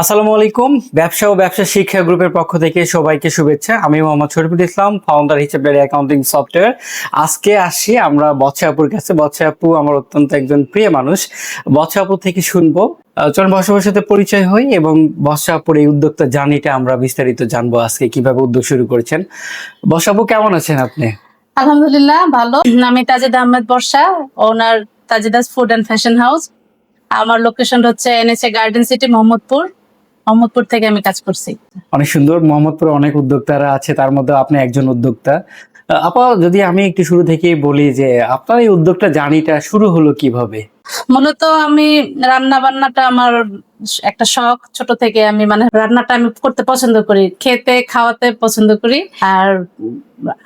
আসসালামু আলাইকুম। ব্যবসা ও ব্যবসা শিক্ষা গ্রুপের পক্ষ থেকে সবাইকে শুভেচ্ছা। আমি মোহাম্মদ শরীফুল ইসলাম ফাউন্ডার হিসেবে অ্যাকাউন্টিং সফটওয়্যার আজকে আসি আমরা বৎসা আপুর কাছে। বৎসা আপু আমার অত্যন্ত একজন প্রিয় মানুষ। বৎসা আপু থেকে শুনব। চলুন বৎসা সাথে পরিচয় হই এবং বৎসা এই উদ্যোক্তা জার্নিটা আমরা বিস্তারিত জানব আজকে, কীভাবে উদ্যোগ শুরু করেছেন। বৎসা আপু কেমন আছেন আপনি? আলহামদুলিল্লাহ, ভালো। আমি Tajed Ahmed Barsha owner Tajeda's food and fashion house আমার লোকেশন হচ্ছে NSA garden city Mohammadpur. Mohammadpur থেকে আমি কাজ করছি। অনেক সুন্দর, মোহাম্মদপুরে অনেক উদ্যোক্তারা আছে, তার মধ্যে আপনি একজন উদ্যোক্তা। আপা, যদি আমি একটু শুরু থেকেই বলি যে, আপনার এই উদ্যোগটা জানিটা শুরু হলো কীভাবে? মূলত আমি রান্না বান্নাটা আমার একটা শখ ছোট থেকে আমি মানে রান্নাটা আমি করতে পছন্দ করি, খেতে, খাওয়াতে পছন্দ করি। আর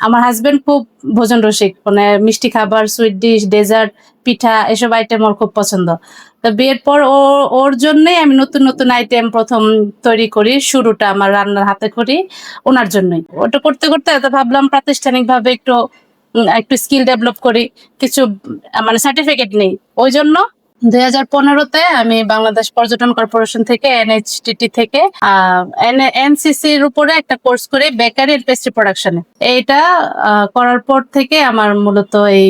আমার হাজবেন্ড খুব ভোজন রসিক মানে মিষ্টি খাবার সুইট ডিশ ডেজার্ট পিঠা এসব আইটেম ওর খুব পছন্দ। তো বিয়ের পর ও, ওর জন্যই আমি নতুন নতুন আইটেম প্রথম তৈরি করি, শুরুটা আমার রান্নার হাতে করি ওনার জন্যই। ওটা করতে করতে তো ভাবলাম প্রাতিষ্ঠানিকভাবে একটু একটু স্কিল ডেভেলপ করি, কিছু মানে সার্টিফিকেট নেই। ওই জন্য দুই হাজার পনেরোতে আমি বাংলাদেশ পর্যটন কর্পোরেশন থেকে, এনএইচটিটি থেকে এনসিসির উপরে একটা কোর্স করি, বেকারি এন্ড পেস্ট্রি প্রোডাকশনে এইটা করার পর থেকে আমার মূলত এই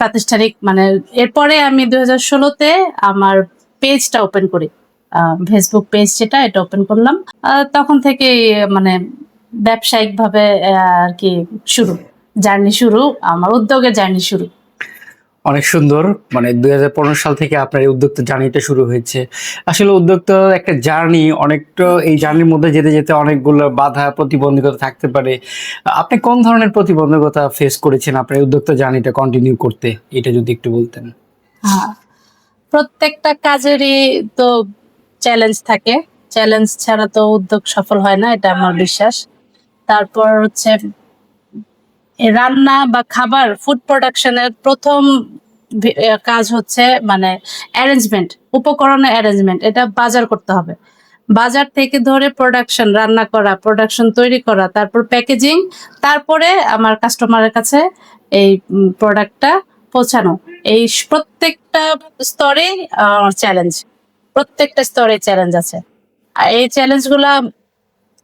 প্রাতিষ্ঠানিক মানে এরপরে আমি দুই হাজার ষোলোতে আমার পেজটা ওপেন করি। ফেসবুক পেজ যেটা, এটা ওপেন করলাম। তখন থেকে মানে ব্যবসায়িক ভাবে আর কি শুরু। জার্নি শুরু আমার উদ্যোগের জার্নি শুরু। অনেক সুন্দর মানে দুই হাজার পনেরো সাল থেকে আপনার এই উদ্যোক্তা জার্নিটা শুরু হয়েছে। আসলে উদ্যোক্তা একটা জার্নি অনেকটা এই জার্নির মধ্যে যেতে যেতে অনেকগুলো বাধা প্রতিবন্ধকতা থাকতে পারে। আপনি কোন ধরনের প্রতিবন্ধকতা ফেস করেছেন আপনার এই উদ্যোক্তা জার্নিটা কন্টিনিউ করতে? এটা যদি একটু বলতেন। হ্যাঁ প্রত্যেকটা কাজেরই তো চ্যালেঞ্জ থাকে। চ্যালেঞ্জ ছাড়া তো উদ্যোগ সফল হয় না এটা আমার বিশ্বাস। তারপর হচ্ছে রান্না বা খাবার ফুড প্রোডাকশনের প্রথম কাজ হচ্ছে মানে অ্যারেঞ্জমেন্ট উপকরণের অ্যারেঞ্জমেন্ট এটা বাজার করতে হবে। বাজার থেকে ধরে প্রোডাকশন রান্না করা প্রোডাকশন তৈরি করা, তারপর প্যাকেজিং তারপরে আমার কাস্টমারের কাছে এই প্রোডাক্টটা পৌঁছানো। এই প্রত্যেকটা স্তরে চ্যালেঞ্জ প্রত্যেকটা স্তরে চ্যালেঞ্জ আছে। আর এই চ্যালেঞ্জগুলা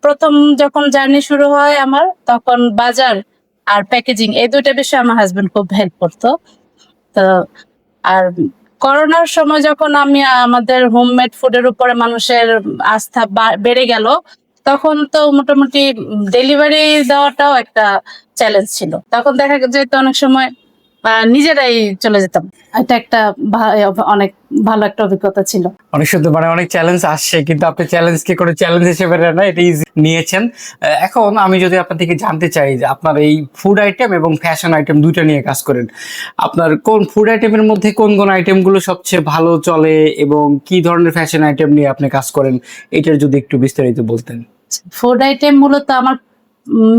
প্রথম যখন জার্নি শুরু হয় আমার, তখন বাজার আর প্যাকেজিং এই দুইটা বিষয়ে আমার হাজবেন্ড খুব হেল্প করতো। তো, আর করোনার সময় যখন আমি আমাদের হোমমেড ফুডের উপরে মানুষের আস্থা বেড়ে গেল, তখন তো মোটামুটি ডেলিভারি দেওয়াটাও একটা চ্যালেঞ্জ ছিল। তখন দেখা যেত অনেক সময় নিজেরাই চলে যেতাম। এটা একটা অনেক ভালো একটা অভিজ্ঞতা ছিল। অনেক সুন্দর মানে অনেক চ্যালেঞ্জ আসছে কিন্তু আপনি চ্যালেঞ্জকে কোনো চ্যালেঞ্জ হিসেবে না এটা ইজি নিয়েছেন। এখন আমি যদি আপনার থেকে জানতে চাই যে আপনার এই ফুড আইটেম এবং ফ্যাশন আইটেম দুইটা নিয়ে কাজ করেন আপনার কোন ফুড আইটেমের মধ্যে কোন কোন আইটেমগুলো সবচেয়ে ভালো চলে এবং কি ধরনের ফ্যাশন আইটেম নিয়ে আপনি কাজ করেন এটার যদি একটু বিস্তারিত বলতেন। ফুড আইটেম মূলত আমার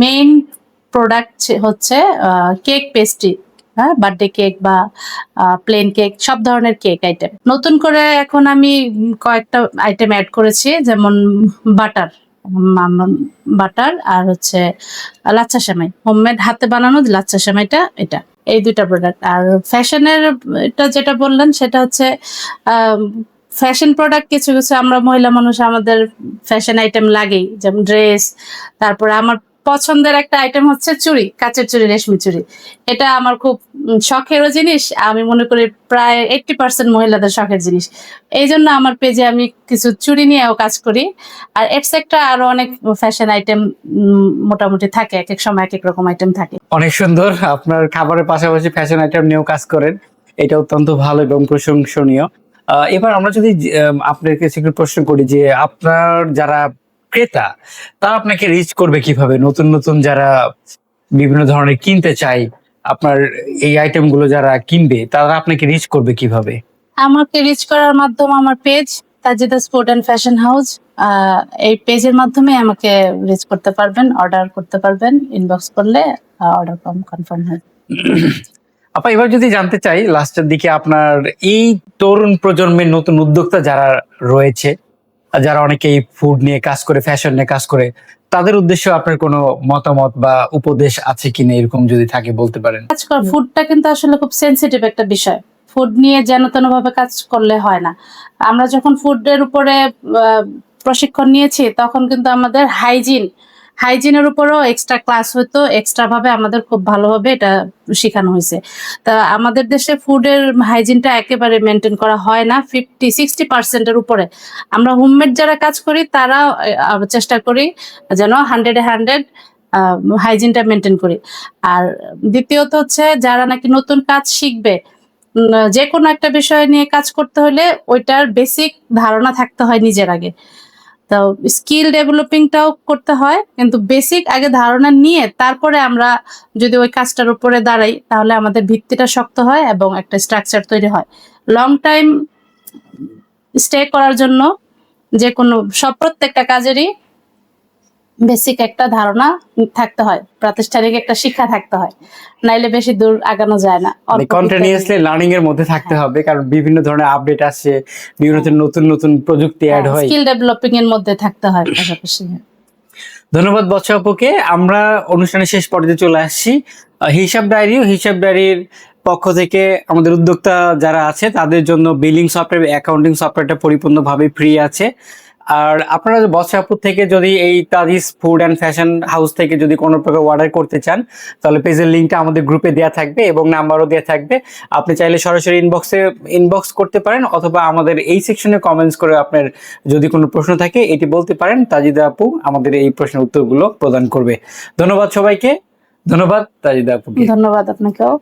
মেইন প্রোডাক্ট হচ্ছে কেক পেস্ট্রি হ্যাঁ বার্থডে কেক বা প্লেন কেক সব ধরনের কেক আইটেম নতুন করে এখন আমি কয়েকটা আইটেম অ্যাড করেছি, যেমন বাটার বাটার আর হচ্ছে লাচ্ছা সেমাই। হোমমেড হাতে বানানো লাচ্ছা সেমাইটা, এটা। এই দুইটা প্রোডাক্ট আর ফ্যাশনের এটা যেটা বললেন, সেটা হচ্ছে ফ্যাশন প্রোডাক্ট কিছু কিছু আমরা মহিলা মানুষ আমাদের ফ্যাশন আইটেম লাগেই। যেমন ড্রেস তারপরে আমার পছন্দের একটা আইটেম হচ্ছে চুড়ি, কাচের চুড়ি, রেশমি চুড়ি। এটা আমার খুব শখেরও জিনিস, আমি মনে করি প্রায় এইটটি পার্সেন্ট মহিলাদের শখের জিনিস। এই জন্য আমার পেজে আমি কিছু চুড়ি নিয়েও কাজ করি। আর এটসেট্রা আরও অনেক ফ্যাশন আইটেম মোটামুটি থাকে এক এক সময় এক এক রকম আইটেম থাকে। অনেক সুন্দর, আপনার খাবারের পাশাপাশি ফ্যাশন আইটেম নিয়েও কাজ করেন। এটা অত্যন্ত ভালো এবং প্রশংসনীয়। এবার আমরা যদি কাছে একটু প্রশ্ন করি যে আপনার যারা ক্রেতা তারা আপনাকে রিচ করবে কীভাবে? নতুন নতুন যারা বিভিন্ন ধরনের কিনতে চায় আপনার এই আইটেমগুলো যারা কিনবে তারা আপনাকে রিচ করবে কীভাবে? আমাকে রিচ করার মাধ্যম আমার page Tajida sport and fashion house এই পেজের মাধ্যমে আমাকে রিচ করতে পারবেন অর্ডার করতে পারবেন ইনবক্স করলে অর্ডার কনফার্ম হয় আপা এবার যদি জানতে চাই লাস্টের দিকে আপনার এই তরুণ প্রজন্মের নতুন উদ্যোক্তা যারা রয়েছে যারা অনেকেই ফুড নিয়ে কাজ করে ফ্যাশন নিয়ে কাজ করে, তাদের উদ্দেশ্যে আপনার কোনো মতামত বা উপদেশ আছে কিনা এরকম যদি থাকে বলতে পারেন? আজকাল ফুডটা কিন্তু আসলে খুব সেন্সিটিভ একটা বিষয়। ফুড নিয়ে যেন তেন ভাবে কাজ করলে হয় না। আমরা যখন ফুডের উপরে প্রশিক্ষণ নিয়েছি, তখন কিন্তু আমাদের হাইজিন হাইজিনের উপরও এক্সট্রা ক্লাস হতো এক্সট্রা ভাবে আমাদের খুব ভালোভাবে এটা শেখানো হয়েছে। তা আমাদের দেশে ফুডের হাইজিনটা একেবারে মেনটেন করা হয় না ফিফটি সিক্সটি পার্সেন্টের উপরে। আমরা হোমমেড যারা কাজ করি, তারা চেষ্টা করি যেন হান্ড্রেডে হান্ড্রেড হাইজিনটা মেনটেন করি। আর দ্বিতীয়ত হচ্ছে যারা নাকি নতুন কাজ শিখবে যে কোনো একটা বিষয় নিয়ে কাজ করতে হলে ওইটার বেসিক ধারণা থাকতে হয় নিজের আগে। তো স্কিল ডেভেলপিংটাও করতে হয়, কিন্তু বেসিক আগে ধারণা নিয়ে তারপরে আমরা যদি ওই কাজটার উপরে দাঁড়াই, তাহলে আমাদের ভিত্তিটা শক্ত হয় এবং একটা স্ট্রাকচার তৈরি হয়। লং টাইম স্টে করার জন্য যে কোনো, সব প্রত্যেকটা কাজেরই বেসিক একটা ধারণা থাকতে হয় প্রাতিষ্ঠানিক একটা শিক্ষা থাকতে হয়। নাইলে বেশি দূর আগানো যায় না অল্প কন্টিনিউয়াসলি লার্নিং এর মধ্যে থাকতে হ্যাঁ। হবে কারণ বিভিন্ন ধরনের আপডেট আসে বিভিন্ন ধরনের নতুন নতুন প্রযুক্তি অ্যাড হয় স্কিল ডেভেলপিং এর মধ্যে থাকতে হয় পাশাপাশি। ধন্যবাদ বৎস আপুকে আমরা অনুষ্ঠানের শেষ পর্যায়ে চলে আসছি। হিসাব ডায়েরি হিসাব ডায়েরির পক্ষ থেকে আমাদের উদ্যোক্তা যারা আছে তাদের জন্য বিলিং সফটওয়্যার অ্যাকাউন্টিং সফটওয়্যারটা পরিপূর্ণভাবে ফ্রি আছে। আর আপনারা বৎস আপুর থেকে যদি এই Tajis food and fashion house থেকে যদি কোনো প্রকার অর্ডার করতে চান, তাহলে পেজের লিঙ্কটা আমাদের গ্রুপে দেওয়া থাকবে এবং নাম্বারও দেওয়া থাকবে। আপনি চাইলে সরাসরি ইনবক্সে ইনবক্স করতে পারেন অথবা আমাদের এই সেকশনে কমেন্টস করে আপনার যদি কোনো প্রশ্ন থাকে, এটি বলতে পারেন। তাজিদা আপু আমাদের এই প্রশ্নের উত্তরগুলো প্রদান করবে। ধন্যবাদ সবাইকে। ধন্যবাদ তাজিদা আপুকে। ধন্যবাদ আপনাকেও।